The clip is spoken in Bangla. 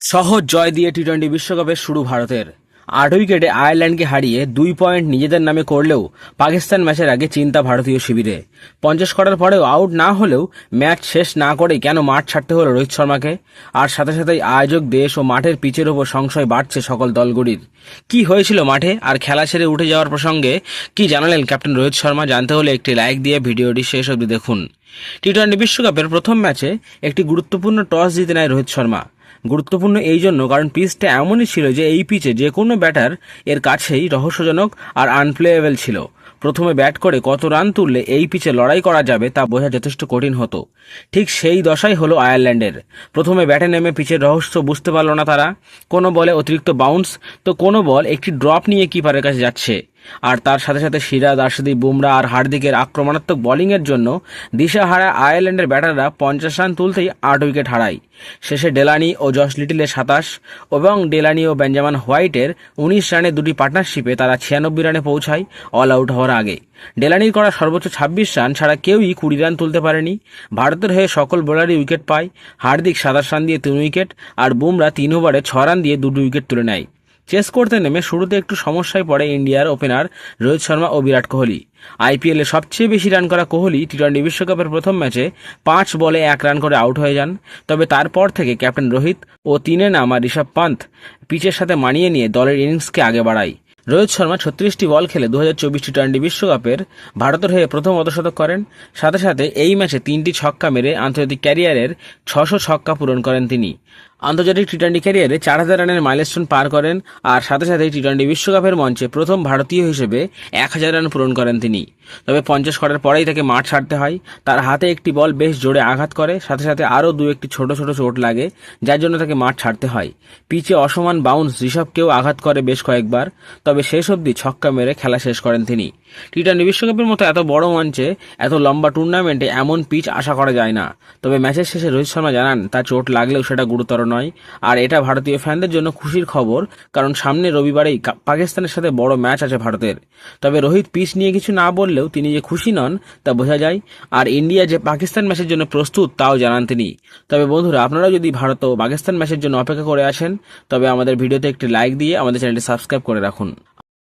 সহজ জয় দিয়ে টি টোয়েন্টি বিশ্বকাপের শুরু ভারতের। আট উইকেটে আয়ারল্যান্ডকে হারিয়ে দুই পয়েন্ট নিজেদের নামে করলেও পাকিস্তান ম্যাচের আগে চিন্তা ভারতীয় শিবিরে। পঞ্চাশ করার পরেও আউট না হলেও ম্যাচ শেষ না করেই কেন মাঠ ছাড়তে হলো রোহিত শর্মাকে? আর সাথে সাথেই আয়োজক দেশ ও মাঠের পিচের ওপর সংশয় বাড়ছে সকল দলগুলির। কি হয়েছিল মাঠে? আর খেলা ছেড়ে উঠে যাওয়ার প্রসঙ্গে কি জানালেন ক্যাপ্টেন রোহিত শর্মা? জানতে হলে একটি লাইক দিয়ে ভিডিওটি শেষ অবধি দেখুন। টি টোয়েন্টি বিশ্বকাপের প্রথম ম্যাচে একটি গুরুত্বপূর্ণ টস জিতে নেয় রোহিত শর্মা। গুরুত্বপূর্ণ এই জন্য কারণ পিচটা এমনই ছিল যে এই পিচে যে কোনো ব্যাটার এর কাছেই রহস্যজনক আর আনপ্লেয়েবল ছিল। প্রথমে ব্যাট করে কত রান তুললে এই পিচে লড়াই করা যাবে তা বোঝা যথেষ্ট কঠিন হতো। ঠিক সেই দশাই হলো আয়ারল্যান্ডের। প্রথমে ব্যাটে নেমে পিচের রহস্য বুঝতে পারল না তারা। কোনো বলে অতিরিক্ত বাউন্স তো কোনো বল একটি ড্রপ নিয়ে কিপারের কাছে যাচ্ছে। আর তার সাথে সাথে সিরাজ আরশদীপ বুমরা আর হার্দিকের আক্রমণাত্মক বোলিংয়ের জন্য দিশাহারা আয়ারল্যান্ডের ব্যাটাররা পঞ্চাশ রান তুলতেই আট উইকেট হারায়। শেষে ডেলানি ও জস লিটিলের সাতাশ এবং ডেলানি ও বেঞ্জামান হোয়াইটের উনিশ রানে দুটি পার্টনারশিপে তারা ছিয়ানব্বই রানে পৌঁছায় অল আউট হওয়ার আগে। ডেলানির করা সর্বোচ্চ ছাব্বিশ রান ছাড়া কেউই কুড়ি রান তুলতে পারেনি। ভারতের হয়ে সকল বোলারই উইকেট পায়। হার্দিক সাতাশ রান দিয়ে তিন উইকেট আর বুমরা তিন ওভারে ছ রান দিয়ে দুটি উইকেট তুলে নেয়। চেস করতে নেমে শুরুতে একটু সমস্যায় পড়ে ইন্ডিয়ার ওপেনার রোহিত শর্মা ও বিরাট কোহলি। আইপিএলে সবচেয়ে বেশি রান করা কোহলি টি টোয়েন্টি বিশ্বকাপের প্রথম ম্যাচে পাঁচ বলে এক রান করে আউট হয়ে যান। তবে তারপর থেকে ক্যাপ্টেন রোহিত ও তিনে নামা ঋষভ পান্ত পিচের সাথে মানিয়ে নিয়ে দলের ইনিংসকে আগে বাড়ায়। রোহিত শর্মা ছত্রিশটি বল খেলে দু হাজার চব্বিশ টি টোয়েন্টি বিশ্বকাপের ভারতের হয়ে প্রথম অর্ধশতক করেন। সাথে সাথে এই ম্যাচে তিনটি ছক্কা মেরে আন্তর্জাতিক ক্যারিয়ারের ছশো ছক্কা পূরণ করেন তিনি। আন্তর্জাতিক টি টোয়েন্টি ক্যারিয়ারে চার হাজার রানের মাইলস্টোন পার করেন আর সাথে সাথে টি টোয়েন্টি বিশ্বকাপের মঞ্চে প্রথম ভারতীয় হিসেবে এক হাজার রান পূরণ করেন তিনি। তবে পঞ্চাশ করার পরেই তাকে মাঠ ছাড়তে হয়। তার হাতে একটি বল বেশ জোরে আঘাত করে, সাথে সাথে আরও দু একটি ছোট ছোট চোট লাগে, যার জন্য তাকে মাঠ ছাড়তে হয়। পিচে অসমান বাউন্স ঋষভকেও আঘাত করে বেশ কয়েকবার, তবে শেষ অবধি ছক্কা মেরে খেলা শেষ করেন তিনি। টি টোয়েন্টি বিশ্বকাপের মতো এত বড় মঞ্চে এত লম্বা টুর্নামেন্টে এমন পিচ আশা করা যায় না। তবে ম্যাচের শেষে রোহিত শর্মা জানান, তার চোট লাগলেও সেটা গুরুতর নয়। আর এটা ভারতীয় ফ্যানদের জন্য খুশির খবর, কারণ সামনে রবিবারেই পাকিস্তানের সাথে বড় ম্যাচ আছে ভারতের। তবে রোহিত পিচ নিয়ে কিছু না বললেও তিনি যে খুশি নন, তা বোঝা যায়। আর ইন্ডিয়া যে পাকিস্তান ম্যাচের জন্য প্রস্তুত, তাও জানান তিনি। তবে বন্ধুরা আপনারা যদি ভারত ও পাকিস্তান ম্যাচের জন্য অপেক্ষা করে আসেন, তবে আমাদের ভিডিওতে একটি লাইক দিয়ে আমাদের চ্যানেলটি সাবস্ক্রাইব করে রাখুন।